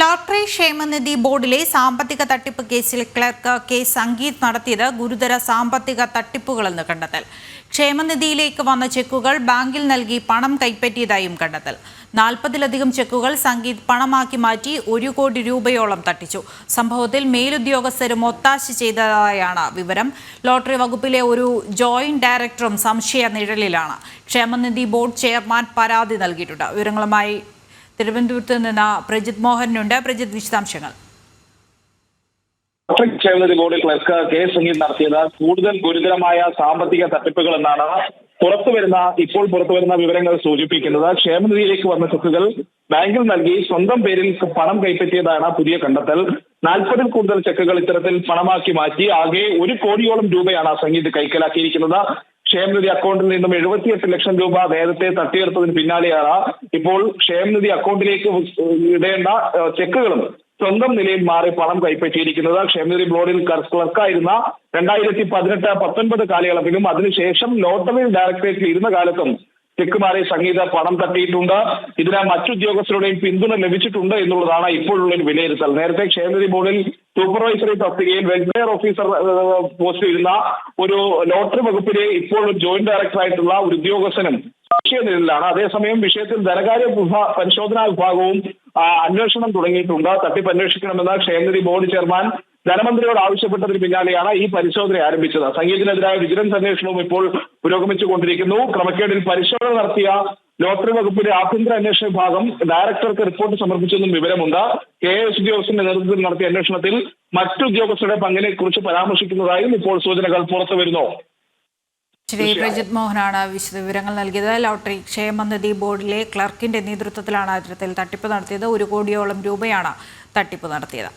Lottery ക്ഷേമനിധി ബോർഡിലെ സാമ്പത്തിക തട്ടിപ്പ് കേസിൽ ക്ലർക്ക് കെ സംഗീത് നടത്തിയത് ഗുരുതര സാമ്പത്തിക തട്ടിപ്പുകളെന്ന് കണ്ടെത്തൽ. ക്ഷേമനിധിയിലേക്ക് വന്ന ചെക്കുകൾ ബാങ്കിൽ നൽകി പണം കൈപ്പറ്റിയതായും കണ്ടെത്തൽ. നാൽപ്പതിലധികം ചെക്കുകൾ സംഗീത് പണമാക്കി മാറ്റി ഒരു കോടി രൂപയോളം തട്ടിച്ചു. സംഭവത്തിൽ മേലുദ്യോഗസ്ഥരും ഒത്താശ ചെയ്തതായാണ് വിവരം. ലോട്ടറി വകുപ്പിലെ ഒരു ജോയിന്റ് ഡയറക്ടറും സംശയ നിഴലിലാണ്. ക്ഷേമനിധി ബോർഡ് ചെയർമാൻ പരാതി നൽകിയിട്ടുണ്ട്. വിവരങ്ങളുമായി തിരുവനന്തപുരത്ത് നിന്ന് പ്രജിത് മോഹനുണ്ട് പ്രജിത് വിശദാംശങ്ങൾ. ട്രാഫിക് ക്ഷേമനിധി ബോർഡ് ക്ലർക്ക് കെ സംഗീത് നടത്തിയത് കൂടുതൽ ഗുരുതരമായ സാമ്പത്തിക തട്ടിപ്പുകൾ എന്നാണ് പുറത്തു വരുന്ന ഇപ്പോൾ പുറത്തു വരുന്ന വിവരങ്ങൾ സൂചിപ്പിക്കുന്നത്. ക്ഷേമനിധിയിലേക്ക് വന്ന ചെക്കുകൾ ബാങ്കിൽ നൽകി സ്വന്തം പേരിൽ പണം കൈപ്പറ്റിയതാണ് പുതിയ കണ്ടെത്തൽ. നാൽപ്പതിൽ കൂടുതൽ ചെക്കുകൾ ഇത്തരത്തിൽ പണമാക്കി മാറ്റി. ആകെ ഒരു കോടിയോളം രൂപയാണ് സംഗീത് കൈക്കലാക്കിയിരിക്കുന്നത്. ക്ഷേമനിധി അക്കൗണ്ടിൽ നിന്നും എഴുപത്തിയെട്ട് ലക്ഷം രൂപ നേരത്തെ തട്ടിയെടുത്തതിന് പിന്നാലെയാണ് ഇപ്പോൾ ക്ഷേമനിധി അക്കൗണ്ടിലേക്ക് ഇടേണ്ട ചെക്കുകളും സ്വന്തം നിലയിൽ മാറി പണം കൈപ്പറ്റിയിരിക്കുന്നത്. ക്ഷേമനിധി ബോർഡിൽ ക്ലർക്കായിരുന്ന രണ്ടായിരത്തി പതിനെട്ട് പത്തൊൻപത് കാലയളവിലും അതിനുശേഷം ലോട്ടറി ഡയറക്ടറേറ്റിൽ ഇരുന്ന കാലത്തും ചെക്ക് മാറി സംഗീത പണം തട്ടിയിട്ടുണ്ട്. ഇതിന് മറ്റുദ്യോഗസ്ഥരുടെയും പിന്തുണ ലഭിച്ചിട്ടുണ്ട് എന്നുള്ളതാണ് ഇപ്പോഴുള്ള ഒരു വിലയിരുത്തൽ. നേരത്തെ ക്ഷേമനിധി ബോർഡിൽ സൂപ്പർവൈസറി തസ്തികയിൽ വെൽഫെയർ ഓഫീസർ പോസ്റ്റ് ചെയ്യുന്ന ഒരു ലോട്ടറി വകുപ്പിലെ ഇപ്പോൾ ജോയിന്റ് ഡയറക്ടറായിട്ടുള്ള ഒരു ഉദ്യോഗസ്ഥനും സംശയനിഴലിലാണ് അതേസമയം വിഷയത്തിൽ ധനകാര്യ പരിശോധനാ വിഭാഗവും അന്വേഷണം തുടങ്ങിയിട്ടുണ്ട്. തട്ടിപ്പ് അന്വേഷിക്കണമെന്ന് ക്ഷേമനിധി ബോർഡ് ചെയർമാൻ ധനമന്ത്രിയോട് ആവശ്യപ്പെട്ടതിന് പിന്നാലെയാണ് ഈ പരിശോധന ആരംഭിച്ചത്. സംഗീതത്തിനെതിരായ വിജിലൻസ് അന്വേഷണവും ഇപ്പോൾ പുരോഗമിച്ചുകൊണ്ടിരിക്കുന്നു. ക്രമക്കേടിൽ പരിശോധന നടത്തിയ ലോട്ടറി വകുപ്പിന്റെ ആഭ്യന്തര അന്വേഷണ വിഭാഗം ഡയറക്ടർക്ക് റിപ്പോർട്ട് സമർപ്പിച്ചെന്നും വിവരമുണ്ട്. കെ എസ് ഉദ്യോഗസ്ഥന്റെ നേതൃത്വത്തിൽ നടത്തിയ അന്വേഷണത്തിൽ മറ്റു ഉദ്യോഗസ്ഥരുടെ പങ്കിനെ കുറിച്ച് പരാമർശിക്കുന്നതായും ഇപ്പോൾ സൂചനകൾ പുറത്തു വരുന്നു ശ്രീ പ്രജിത് മോഹനാണ് വിശദ വിവരങ്ങൾ നൽകിയത്. ലോട്ടറി ക്ഷേമനിധി ബോർഡിലെ ക്ലർക്കിന്റെ നേതൃത്വത്തിലാണ് അത്തരത്തിൽ തട്ടിപ്പ് നടത്തിയത്. ഒരു കോടിയോളം രൂപയാണ് തട്ടിപ്പ് നടത്തിയത്.